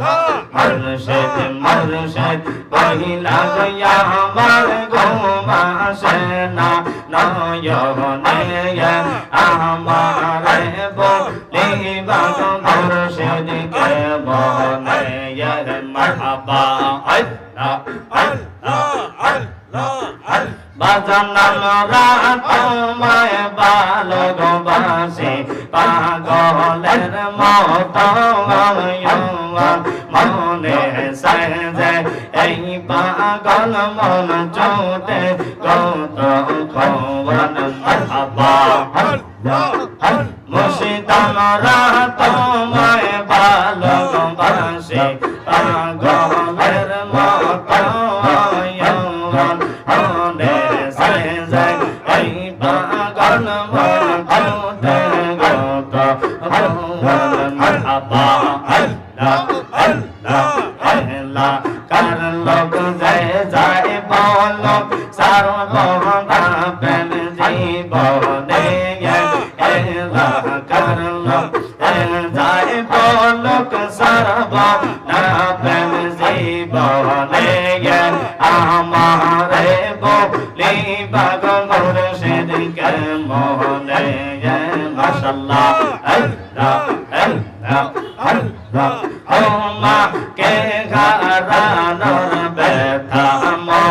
মুর্শিদ মুর্শিদ বহিলা গয়া আমার গোমা সেনা নয়নে আমার বলি বাগ মুর্শিদ কে বনে মারহাবা আল্লাহ আল্লাহ বাজানালরা তোমায় ভালোবাসে পাগলের মতো মনে সাজে, এই পাগল মন চোটে কত খবর মারহাবা মুর্শিদানরা তোমায় ভালোবাসে, পাগলের মতো মনে মন চোটে খবর লোক যায় যায় বল সর্বদা পেন জীবনে। এলা কার লোক যায় বল সর্বদা পেন জীবনে। আমারে বলি বাগ মুর্শিদ কে মোহনে মাশাআল্লাহ আল্লাহ আল্লাহ আল্লাহ ওমা কে ব্যথা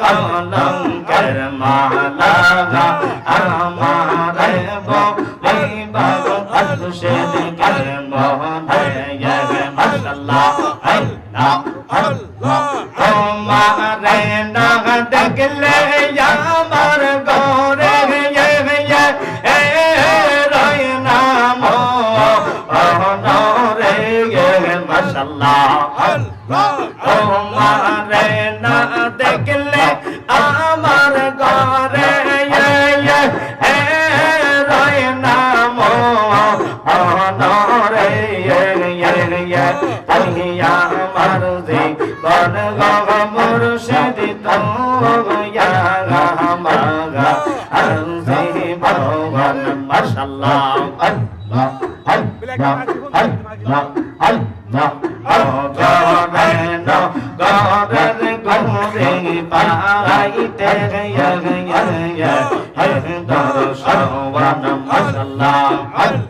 কলম করমালা আমার বলি বাগ মুর্শিদ করম মাশাআল্লাহ আল্লাহ আল্লাহ তোমারে না দেখলে আমার গরে এ রয় নাম অনরে মাশাআল্লাহ তোমারে তাইয়া আমার জীবন গগ মুর্শিদ তোয়া মাগা। আরজি ভগবান, মাশাআল্লাহ, আল্লাহ আল্লাহ আল্লাহ আল্লাহ। গরেন গরেন গরে পাইতে গয়া গয়া দর্শন মাশাআল্লাহ, আল্লাহ।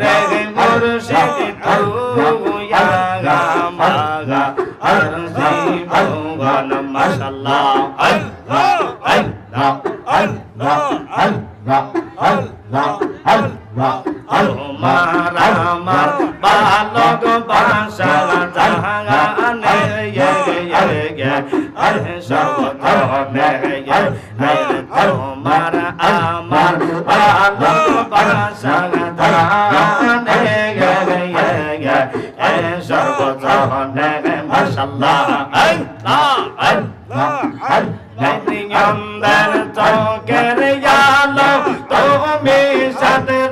রে মুর্শিদ তুয়া গা মাগা আরজি ভগবান মাশাআল্লাহ আল্লাহ আল্লাহ আল্লাহ আল্লাহ আল্লাহ আল্লাহ। তোমার আমার বালক বাসা জাহানে তোমার আমার বালক বাসা জাহানে সব জনে মাশাল্লাহ আল্লাহ আল্লাহ আল্লাহ নিয়ন্দার চোখের আলো তুমি সাথে